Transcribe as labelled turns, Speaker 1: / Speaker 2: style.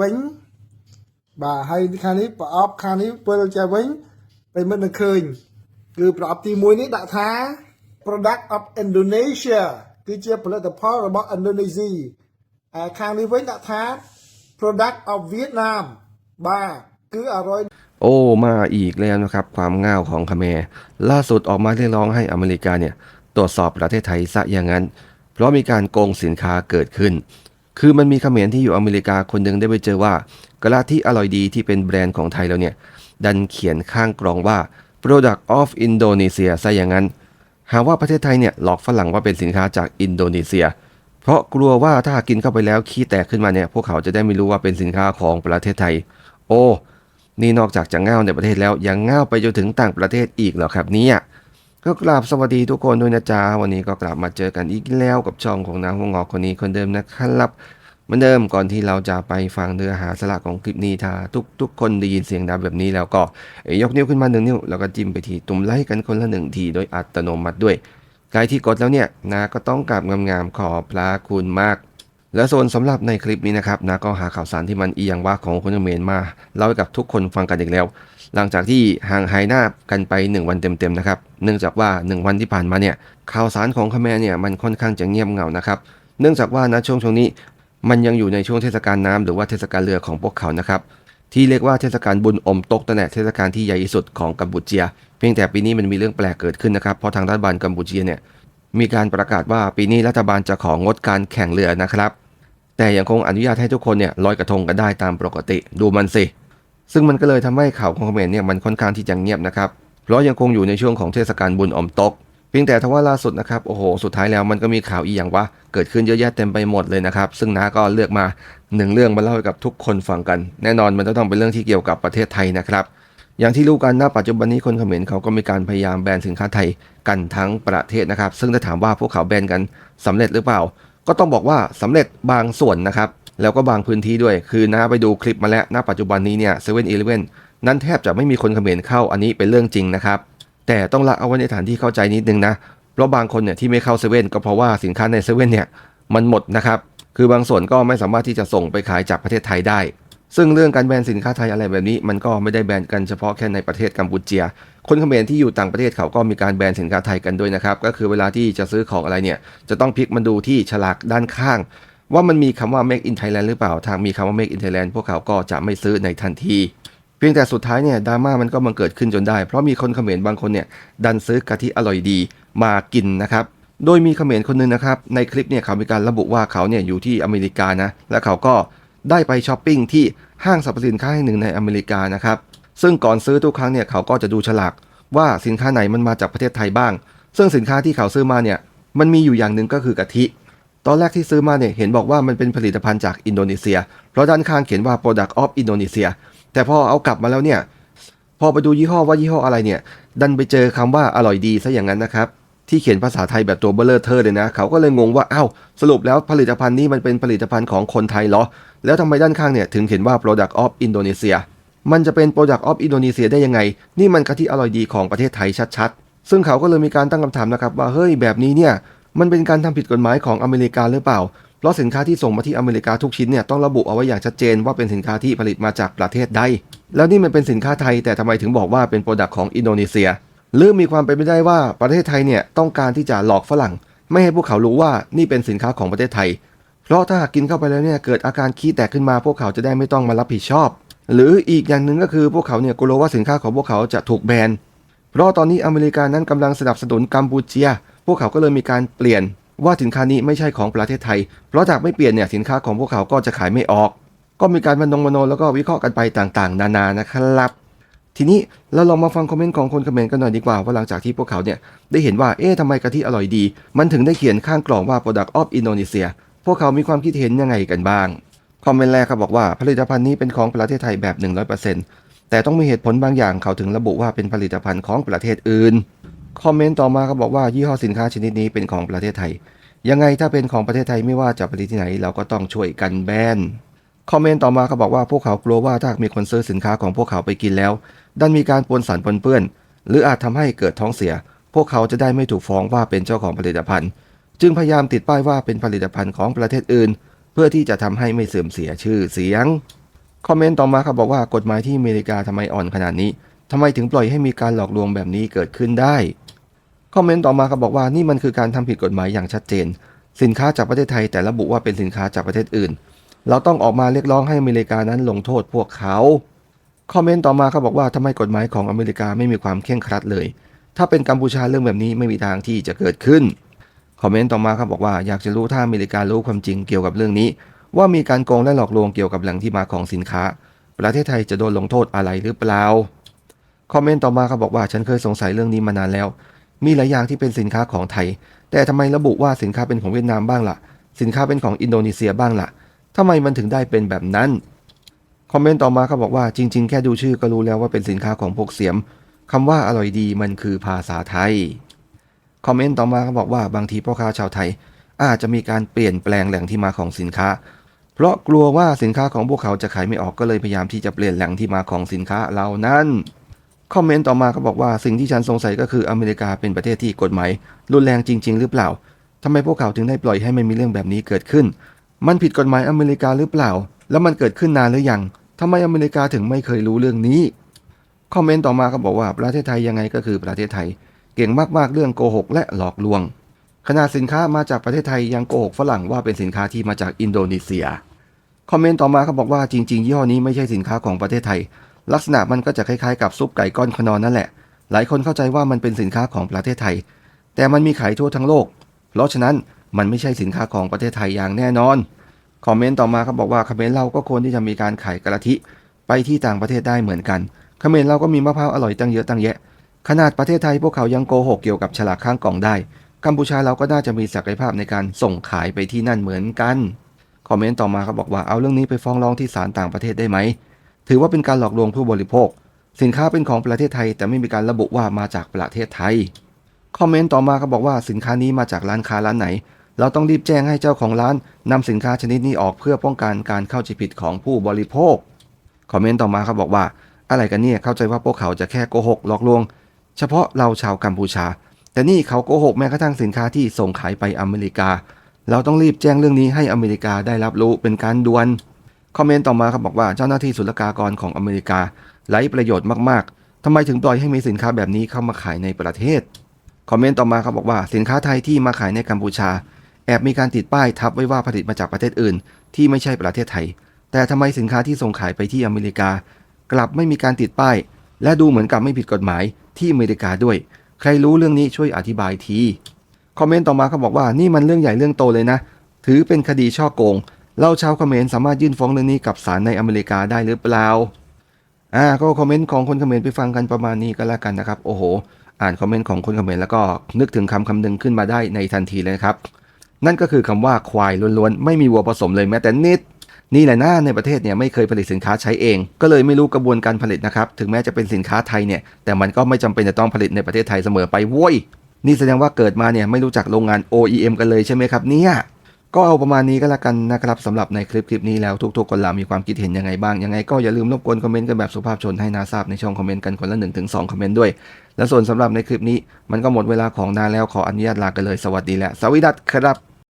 Speaker 1: វិញបាទហើយខាងនេះប្រអប់ខាងនេះពេលចេះវិញប្រិមិត្តនឹងឃើញគឺប្រអប់ទី1នេះដាក់ថា product of Indonesia គឺជាផលិតផលរបស់ Indonesia ហើយខាងនេះវិញដាក់ថា product of Vietnam បាទគឺអร่อย
Speaker 2: โอ้มาอีกแล้วนะครับ ความง่าวของคาเขมรล่าสุดออกมาเรียกร้องให้อเมริกาเนี่ยตรวจสอบประเทศไทยซะอย่างนั้น เพราะมีการโกงสินค้าเกิดขึ้น คือมันมีเขมรที่อยู่อเมริกาคนหนึ่งได้ไปเจอว่ากะลาที่อร่อยดีที่เป็นแบรนด์ของไทยแล้วเนี่ย ดันเขียนข้างกล่องว่า product of Indonesia ซะอย่างนั้น หาว่าประเทศไทยเนี่ยหลอกฝรั่งว่าเป็นสินค้าจากอินโดนีเซีย เพราะกลัวว่าถ้ากินเข้าไปแล้วขี้แตกขึ้นมาเนี่ย พวกเขาจะได้ไม่รู้ว่าเป็นสินค้าของประเทศไทย โอ้ นี่นอกจากจะง่าวในประเทศแล้วยังง่าวไปจนถึงต่างประเทศอีกเหรอครับเนี่ย ก็กราบสวัสดีทุกคนด้วยนะจ๊ะวันนี้ก็กลับมาเจอกันอีกแล้วกับช่องของน้ำหัวงอกคนนี้คนเดิมนะครับเหมือนเดิมก่อนที่เราจะไปฟังเนื้อหาสาระของคลิปนี้ถ้าทุกทุกคนได้ยินเสียงดังแบบนี้แล้วก็ยกนิ้วขึ้นมาหนึ่งนิ้วแล้วก็จิ้มไปทีตุ่มไลค์กันคนละหนึ่งทีโดยอัตโนมัติด้วยใครที่กดแล้วเนี่ยนาก็ต้องกราบงามๆขอพระคุณมาก และส่วนสำหรับในคลิปนี้นะครับนาก็หาข่าวสารที่มันอียงว่าของคนเมรมาเล่าให้กับทุกคนฟังกันอีกแล้ว หลังจากที่ห่างหายหน้ากันไป 1 วันเต็มๆนะครับเนื่องจากว่า 1 วันที่ผ่านมาเนี่ยข่าวสารของเขมเนี่ยมันค่อนข้างจะเงียบเหงานะครับเนื่องจากว่าณช่วงช่วงนี้มันยังอยู่ในช่วงเทศกาลน้ำหรือว่าเทศกาลเรือของพวกเขานะครับที่เรียกว่าเทศกาลบุญอมตกตั้งแต่เทศกาลที่ใหญ่ที่สุดของกัมพูเชีย เพียงแต่ปีนี้มันมีเรื่องแปลกเกิดขึ้นนะครับเพราะทางรัฐบาลกัมพูเชียเนี่ยมีการประกาศว่าปีนี้รัฐบาลจะของดการแข่งเรือนะครับ แต่ยังคงอนุญาตให้ทุกคนเนี่ยลอยกระทงกันได้ตามปกติดูมันสิ ซึ่งมันก็เลยทำให้ข่าวของเขมรเนี่ยมันค่อนข้างที่จะเงียบนะครับ เพราะยังคงอยู่ในช่วงของเทศกาลบุญอมตก เพียงแต่ทว่าล่าสุดนะครับโอ้โหสุดท้ายแล้วมันก็มีข่าวอีกอย่างว่าเกิดขึ้นเยอะแยะเต็มไปหมดเลยนะครับซึ่งน้าก็เลือกมาหนึ่งเรื่องมาเล่าให้กับทุกคนฟังกัน แน่นอนมันจะต้องเป็นเรื่องที่เกี่ยวกับประเทศไทยนะครับอย่างที่รู้กันณปัจจุบันนี้คนเขมรเขาก็มีการพยายามแบนสินค้าไทยกันทั้งประเทศนะครับ ซึ่งถ้าถามว่าพวกเขาแบนกันสำเร็จหรือเปล่า ก็ต้องบอกว่าสำเร็จบางส่วนนะครับ แล้วก็บางพื้นที่ด้วย คือน้าไปดูคลิปมาแล้วณปัจจุบันนี้เนี่ยเซเว่นอีเลฟเว่นนั้นแทบจะไม่มีคนเขมรเข้าอันนี้เป็นเรื่องจริงนะครับ แต่ต้องละเอาไว้ในฐานที่เข้าใจนิดนึงนะ เพราะบางคนเนี่ยที่ไม่เข้าเซเว่นก็เพราะว่าสินค้าในเซเว่นเนี่ยมันหมดนะครับ คือบางส่วนก็ไม่สามารถที่จะส่งไปขายจากประเทศไทยได้ ซึ่งเรื่องการแบนสินค้าไทยอะไรแบบนี้ มันก็ไม่ได้แบนกันเฉพาะแค่ในประเทศกัมพูเชีย คนเขมรที่อยู่ต่างประเทศเขาก็มีการแบนสินค้าไทยกันด้วยนะครับ ก็คือเวลาที่จะซื้อของอะไรเนี่ย จะต้องพลิกมาดูที่ฉลากด้านข้าง ว่ามันมีคำว่า make in Thailand หรือเปล่า ทางมีคำว่า make in Thailand พวกเขาก็จะไม่ซื้อในทันทีเพียงแต่สุดท้ายเนี่ยดราม่ามันก็บังเกิดขึ้นจนได้ เพราะมีคนเขมรบางคนเนี่ยดันซื้อกะทิอร่อยดีมากินนะครับโดยมีเขมรคนนึงนะครับในคลิปเนี่ยเขามีการระบุว่าเขาเนี่ยอยู่ที่อเมริกานะและเขาก็ ได้ไปช้อปปิ้งที่ห้างสรรพสินค้าแห่งหนึ่งในอเมริกานะครับ ซึ่งก่อนซื้อทุกครั้งเนี่ยเขาก็จะดูฉลากว่าสินค้าไหนมันมาจากประเทศไทยบ้าง ซึ่งสินค้าที่เขาซื้อมาเนี่ยมันมีอยู่อย่างหนึ่งก็คือกะทิ ตอนแรกที่ซื้อมาเนี่ยเห็นบอกว่ามันเป็นผลิตภัณฑ์จากอินโดนีเซีย เพราะด้านข้างเขียนว่า product of Indonesia แต่พอเอากลับมาแล้วเนี่ยพอไปดูยี่ห้อว่ายี่ห้ออะไรเนี่ย ดันไปเจอคำว่าอร่อยดีซะอย่างนั้นนะครับ ที่เขียนภาษาไทยแบบตัวเบลเลอร์เทอร์เลยนะ เขาก็เลยงงว่าอ้าวสรุปแล้วผลิตภัณฑ์นี้มันเป็นผลิตภัณฑ์ของคนไทยเหรอ แล้วทำไมด้านข้างเนี่ยถึงเขียนว่า product of Indonesia มันจะเป็น product of Indonesia ได้ยังไง นี่มันกะทิอร่อยดีของประเทศไทยชัดๆ ซึ่งเขาก็เลยมีการตั้งคำถามนะครับว่าเฮ้ยแบบนี้เนี่ยมันเป็นการทำผิดกฎหมายของอเมริกาหรือเปล่า เพราะสินค้าที่ส่งมาที่อเมริกาทุกชิ้นเนี่ยต้องระบุเอาไว้อย่างชัดเจนว่าเป็นสินค้าที่ผลิตมาจากประเทศใด แล้วนี่มันเป็นสินค้าไทยแต่ทำไมถึงบอกว่าเป็นโปรดักต์ของอินโดนีเซีย หรือมีความเป็นไปได้ว่าประเทศไทยเนี่ยต้องการที่จะหลอกฝรั่ง ไม่ให้พวกเขารู้ว่านี่เป็นสินค้าของประเทศไทย เพราะถ้าหากกินเข้าไปแล้วเนี่ยเกิดอาการขี้แตกขึ้นมาพวกเขาจะได้ไม่ต้องมารับผิดชอบ หรืออีกอย่างหนึ่งก็คือพวกเขาเนี่ยกลัวว่าสินค้าของพวกเขาจะถูกแบน เพราะตอนนี้อเมริกานั้นกำลังสนับสนุนกัมพูเชีย พวกเขาก็เลยมีการเปลี่ยนว่าสินค้านี้ไม่ใช่ของประเทศไทย เพราะหากไม่เปลี่ยนเนี่ยสินค้าของพวกเขาก็จะขายไม่ออก ก็มีการมนงมโนแล้วก็วิเคราะห์กันไปต่างๆ นานานะครับ ทีนี้เราลองมาฟังคอมเมนต์ของคนเขมรกันหน่อยดีกว่าว่าหลังจากที่พวกเขาเนี่ยได้เห็นว่าเอ๊ะทำไมกะทิอร่อยดี มันถึงได้เขียนข้างกล่องว่า product of Indonesia พวกเขามีความคิดเห็นยังไงกันบ้าง คอมเมนต์แรกเขาบอกว่าผลิตภัณฑ์นี้เป็นของประเทศไทยแบบ 100%แต่ต้องมีเหตุผลบางอย่างเขาถึงระบุว่าเป็นผลิตภัณฑ์ของประเทศอื่น คอมเมนต์ต่อมาเขาบอกว่ายี่ห้อสินค้าชนิดนี้เป็นของประเทศไทย ยังไงถ้าเป็นของประเทศไทยไม่ว่าจะผลิตที่ไหนเราก็ต้องช่วยกันแบน คอมเมนต์ต่อมาเขาบอกว่าพวกเขากลัวว่าถ้ามีคนซื้อสินค้าของพวกเขาไปกินแล้ว ดันมีการปนสารปนเปื้อน หรืออาจทำให้เกิดท้องเสีย พวกเขาจะได้ไม่ถูกฟ้องว่าเป็นเจ้าของผลิตภัณฑ์ จึงพยายามติดป้ายว่าเป็นผลิตภัณฑ์ของประเทศอื่น เพื่อที่จะทำให้ไม่เสื่อมเสียชื่อเสียงคอมเมนต์ต่อมาครับบอกว่ากฎหมายที่อเมริกาทำไมอ่อนขนาดนี้ทำไมถึงปล่อยให้มีการหลอกลวงแบบนี้เกิดขึ้นได้คอมเมนต์ต่อมาครับบอกว่านี่มันคือการทำผิดกฎหมายอย่างชัดเจน สินค้าจากประเทศไทยแต่ระบุว่าเป็นสินค้าจากประเทศอื่น เราต้องออกมาเรียกร้องให้อเมริกานั้นลงโทษพวกเขา คอมเมนต์ต่อมาเขาบอกว่าทำไมกฎหมายของอเมริกาไม่มีความเคร่งครัดเลย ถ้าเป็นกัมพูชาเรื่องแบบนี้ไม่มีทางที่จะเกิดขึ้น คอมเมนต์ต่อมาครับบอกว่าอยากจะรู้ถ้าอเมริการู้ความจริงเกี่ยวกับเรื่องนี้ ว่ามีการโกงและหลอกลวงเกี่ยวกับแหล่งที่มาของสินค้า ประเทศไทยจะโดนลงโทษอะไรหรือเปล่า คอมเมนต์ต่อมาเขาบอกว่าฉันเคยสงสัยเรื่องนี้มานานแล้ว มีหลายอย่างที่เป็นสินค้าของไทย แต่ทำไมระบุว่าสินค้าเป็นของเวียดนามบ้างล่ะ สินค้าเป็นของอินโดนีเซียบ้างล่ะ ทำไมมันถึงได้เป็นแบบนั้น คอมเมนต์ต่อมาเขาบอกว่าจริง ๆ แค่ดูชื่อก็รู้แล้วว่าเป็นสินค้าของพวกเสียมคำว่าอร่อยดีมันคือภาษาไทย คอมเมนต์ต่อมาเขาบอกว่าบางทีพ่อค้าชาวไทย อาจจะมีการเปลี่ยนแปลงแหล่งที่มาของสินค้า เพราะกลัวว่าสินค้าของพวกเขาจะขายไม่ออกก็เลยพยายามที่จะเปลี่ยนแหล่งที่มาของสินค้าเหล่านั้นคอมเมนต์ต่อมาเขาบอกว่าสิ่งที่ฉันสงสัยก็คืออเมริกาเป็นประเทศที่กฎหมายรุนแรงจริง ๆ หรือเปล่าทำไมพวกเขาถึงได้ปล่อยให้มันมีเรื่องแบบนี้เกิดขึ้น มันผิดกฎหมายอเมริกาหรือเปล่า แล้วมันเกิดขึ้นนานหรือยังทำไมอเมริกาถึงไม่เคยรู้เรื่องนี้ คอมเมนต์ต่อมาเขาบอกว่าประเทศไทยยังไงก็คือประเทศไทย เก่งมากๆเรื่องโกหกและหลอกลวง ขนาดสินค้ามาจากประเทศไทยยังโกหกฝรั่งว่าเป็นสินค้าที่มาจากอินโดนีเซีย คอมเมนต์ต่อมาเขาบอกว่าจริงๆยี่ห้อนี้ไม่ใช่สินค้าของประเทศไทย ลักษณะมันก็จะคล้ายๆกับซุปไก่ก้อนขนอนนั่นแหละ หลายคนเข้าใจว่ามันเป็นสินค้าของประเทศไทย แต่มันมีขายทั่วทั้งโลก เพราะฉะนั้น มันไม่ใช่สินค้าของประเทศไทยอย่างแน่นอน คอมเมนต์ต่อมาเขาบอกว่าเขมรเราก็ควรที่จะมีการขายกะทิไปที่ต่างประเทศได้เหมือนกันเขมรเราก็มีมะพร้าวอร่อยตั้งเยอะตั้งแยะ ขนาดประเทศไทยพวกเขายังโกหกเกี่ยวกับฉลากข้างกล่องได้ กัมพูชาเราก็น่าจะมีศักยภาพในการส่งขายไปที่นั่นเหมือนกัน คอมเมนต์ต่อมาเขาบอกว่าเอาเรื่องนี้ไปฟ้องร้องที่ศาลต่างประเทศได้ไหม ถือว่าเป็นการหลอกลวงผู้บริโภค สินค้าเป็นของประเทศไทย แต่ไม่มีการระบุว่ามาจากประเทศไทย คอมเมนต์ต่อมาเขาบอกว่าสินค้านี้มาจากร้านค้าร้านไหน เราต้องรีบแจ้งให้เจ้าของร้านนำสินค้าชนิดนี้ออกเพื่อป้องกันการเข้าใจผิดของผู้บริโภค คอมเมนต์ต่อมาเขาบอกว่า อะไรกันเนี่ยเข้าใจว่าพวกเขาจะแค่โกหกหลอกลวง เฉพาะเราชาวกัมพูชา แต่นี่เขาโกหกแม้กระทั่งสินค้าที่ส่งขายไปอเมริกา เราต้องรีบแจ้งเรื่องนี้ให้อเมริกาได้รับรู้เป็นการด่วน คอมเมนต์ต่อมาครับบอกว่าเจ้าหน้าที่ศุลกากรของอเมริกาไร้ประโยชน์มากๆทำไมถึงปล่อยให้มีสินค้าแบบนี้เข้ามาขายในประเทศ คอมเมนต์ต่อมาครับบอกว่าสินค้าไทยที่มาขายในกัมพูชา แอบมีการติดป้ายทับไว้ว่าผลิตมาจากประเทศอื่น ที่ไม่ใช่ประเทศไทย แต่ทำไมสินค้าที่ส่งขายไปที่อเมริกา กลับไม่มีการติดป้าย และดูเหมือนกับไม่ผิดกฎหมายที่อเมริกาด้วย ใครรู้เรื่องนี้ช่วยอธิบายที คอมเมนต์ต่อมาเขาบอกว่านี่มันเรื่องใหญ่เรื่องโตเลยนะ ถือเป็นคดีช่อโกงเราชาวคอมเขมรสามารถยื่นฟ้องเรื่องนี้กับศาลในอเมริกาได้หรือเปล่า อ่าก็คอมเมนต์ของคนคอมเขมรไปฟังกันประมาณนี้ก็แล้วกันนะครับ โอ้โห อ่านคอมเมนต์ของคนคอมเขมรแล้วก็นึกถึงคำคำหนึ่งขึ้นมาได้ในทันทีเลยครับ นั่นก็คือคำว่าควายล้วนๆ ไม่มีวัวผสมเลยแม้แต่นิด นี่แหละนะในประเทศเนี่ยไม่เคยผลิตสินค้าใช้เอง ก็เลยไม่รู้กระบวนการผลิตนะครับ ถึงแม้จะเป็นสินค้าไทยเนี่ย แต่มันก็ไม่จำเป็นจะต้องผลิตในประเทศไทยเสมอไปโว้ย นี่แสดงว่าเกิดมาเนี่ยไม่รู้จักโรงงาน OEM กันเลยใช่ไหมครับเนี่ย ก็เอาประมาณนี้ก็แล้วกันนะครับสำหรับในคลิปคลิปนี้แล้วทุกๆคนเรามีความคิดเห็นยังไงบ้าง ยังไงก็อย่าลืมรบกวนคอมเมนต์กันแบบสุภาพชนให้นาทราบในช่องคอมเมนต์กันคนละ1นถึงสคอมเมนต์ด้วย และส่วนสำหรับในคลิปนี้มันก็หมดเวลาของนาแล้วขออนุญาตลากันเลยสวัสดีและสวัสดีครับ